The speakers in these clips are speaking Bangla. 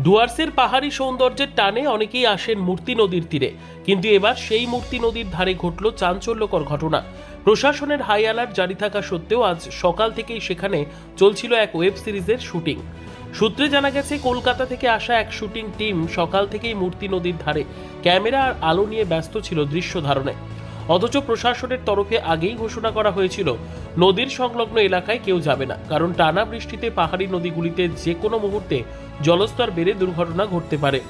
ডুয়ার্সের পাহাড়ি সৌন্দর্যের টানে অনেকেই আসেন মূর্তি নদীর তীরে। কিন্তু এবার সেই মূর্তি নদীর ধারে ঘটল চাঞ্চল্যকর ঘটনা। প্রশাসনের হাই অ্যালার্ট জারি থাকা সত্ত্বেও আজ সকাল থেকেই সেখানে চলছিল এক ওয়েব সিরিজের শুটিং সূত্রে জানা গেছে, কলকাতা থেকে আসা এক শুটিং টিম সকাল থেকেই মূর্তি নদীর ধারে ক্যামেরা আর আলো নিয়ে ব্যস্ত ছিল দৃশ্য ধারণে। অথচ প্রশাসনের তরফে আগেই ঘোষণা করা হয়েছিল, নদীর সংলগ্ন এলাকায় কেউ যাবে না। কারণ টানা বৃষ্টিতে পাহাড়ি নদীগুলিতে যে কোনো মুহূর্তে জলস্তর বেড়ে দুর্ঘটনা ঘটতে পারে।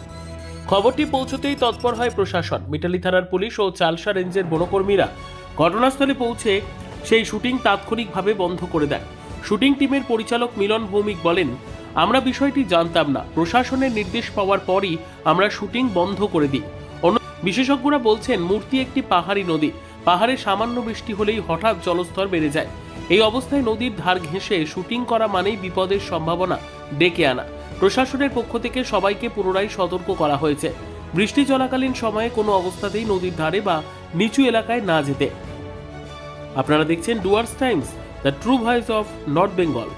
খবরটি পৌঁছতেই তৎপর হয় প্রশাসন। মিটালি থানার পুলিশ ও চালসা রেঞ্জের বনকর্মীরা ঘটনাস্থলে পৌঁছে সেই শুটিং তাৎক্ষণিকভাবে বন্ধ করে দেয়। শুটিং টিমের পরিচালক মিলন ভৌমিক বলেন, আমরা বিষয়টি জানতাম না। প্রশাসনের নির্দেশ পাওয়ার পরই আমরা শুটিং বন্ধ করে দিই। বিশেষজ্ঞরা বলছেন, মূর্তি একটি পাহাড়ি নদী। পাহাড়ে সামান্য বৃষ্টি হলেই হঠাৎ জলস্তর বেড়ে যায়। এই অবস্থায় নদীর ধার ঘেঁষে শুটিং করা মানেই বিপদের সম্ভাবনা ডেকে আনা। প্রশাসনের পক্ষ থেকে সবাইকে পুনরায় সতর্ক করা হয়েছে। বৃষ্টি চলাকালীন সময়ে কোনো অবস্থাতেই নদীর ধারে বা নিচু এলাকায় না যেতে। আপনারা দেখছেন Dooars Times, the true voice of north Bengal.